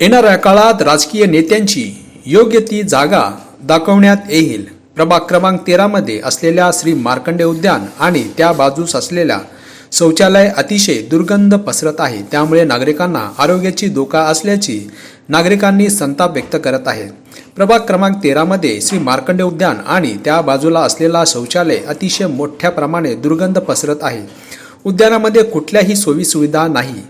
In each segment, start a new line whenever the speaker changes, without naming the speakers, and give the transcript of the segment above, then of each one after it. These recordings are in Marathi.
येणाऱ्या काळात राजकीय नेत्यांची योग्य ती जागा दाखवण्यात येईल. प्रभाग क्रमांक तेरामध्ये असलेल्या श्री मार्कंडे उद्यान आणि त्या बाजूस असलेल्या शौचालय अतिशय दुर्गंध पसरत आहे. त्यामुळे नागरिकांना आरोग्याची धोका असल्याची नागरिकांनी संताप व्यक्त करत आहे. प्रभाग क्रमांक तेरामध्ये श्री मार्कंडे उद्यान आणि त्या बाजूला असलेला शौचालय अतिशय मोठ्या प्रमाणे दुर्गंध पसरत आहे. उद्यानामध्ये कुठल्याही सोयीसुविधा नाही.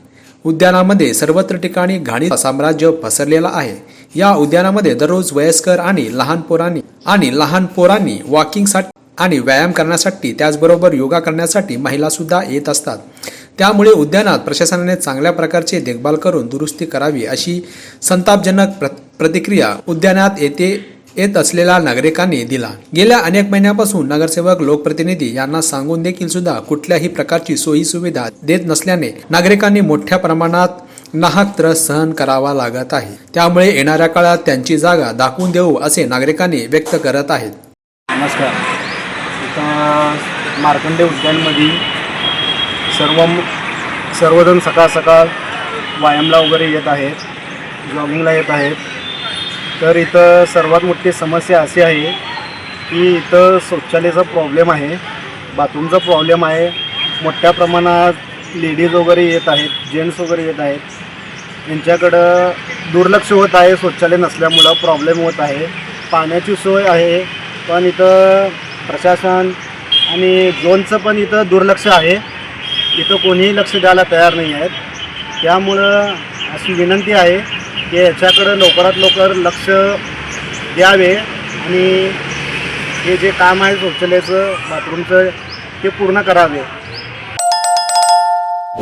उद्यानामध्ये सर्वत्र ठिकाणी घाणी साम्राज्य पसरलेलं आहे. या उद्यानामध्ये दररोज वयस्कर आणि लहान पोरांनी आणि लहान पोरांनी वॉकिंगसाठी आणि व्यायाम करण्यासाठी त्याचबरोबर योगा करण्यासाठी महिला सुद्धा येत असतात. त्यामुळे उद्यानात प्रशासनाने चांगल्या प्रकारचे देखभाल करून दुरुस्ती करावी अशी संतापजनक प्र प्रतिक्रिया उद्यानात येते येत असलेला नागरिकांनी दिला. गेल्या अनेक महिन्यापासून नगरसेवक लोकप्रतिनिधी यांना सांगून देखील सुद्धा कुठल्याही प्रकारची सोयी सुविधा देत नसल्याने नागरिकांनी मोठ्या प्रमाणात नाहक त्रस सहन करावा लागत आहे. त्यामुळे येणाऱ्या काळात त्यांची जागा दाखवून देऊ असे नागरिकांनी व्यक्त करत आहेत.
नमस्कार. इथं मार्कंडे उद्यानमध्ये सर्व सर्वजण सकाळ सकाळ व्यायामला वगैरे येत आहेत जॉगिंगला येत आहेत. तर इथं सर्वात मोठी समस्या अशी आहे की इथं शौचालयाचा प्रॉब्लेम आहे बाथरूमचा प्रॉब्लेम आहे मोठ्या प्रमाणात लेडीज वगैरे येत आहेत जेंट्स वगैरे येत आहेत. यांच्याकडं दुर्लक्ष होत आहे शौचालय नसल्यामुळं प्रॉब्लेम होत आहे. पाण्याची सोय आहे पण इथं प्रशासन आणि झोनचं पण इथं दुर्लक्ष आहे. इथं कोणीही लक्ष द्यायला तयार नाही आहेत. त्यामुळं अशी विनंती आहे की याच्याकडं लवकरात लवकर लक्ष द्यावे आणि हे जे काम आहे शौचालयाचं बाथरूमचं ते पूर्ण करावे.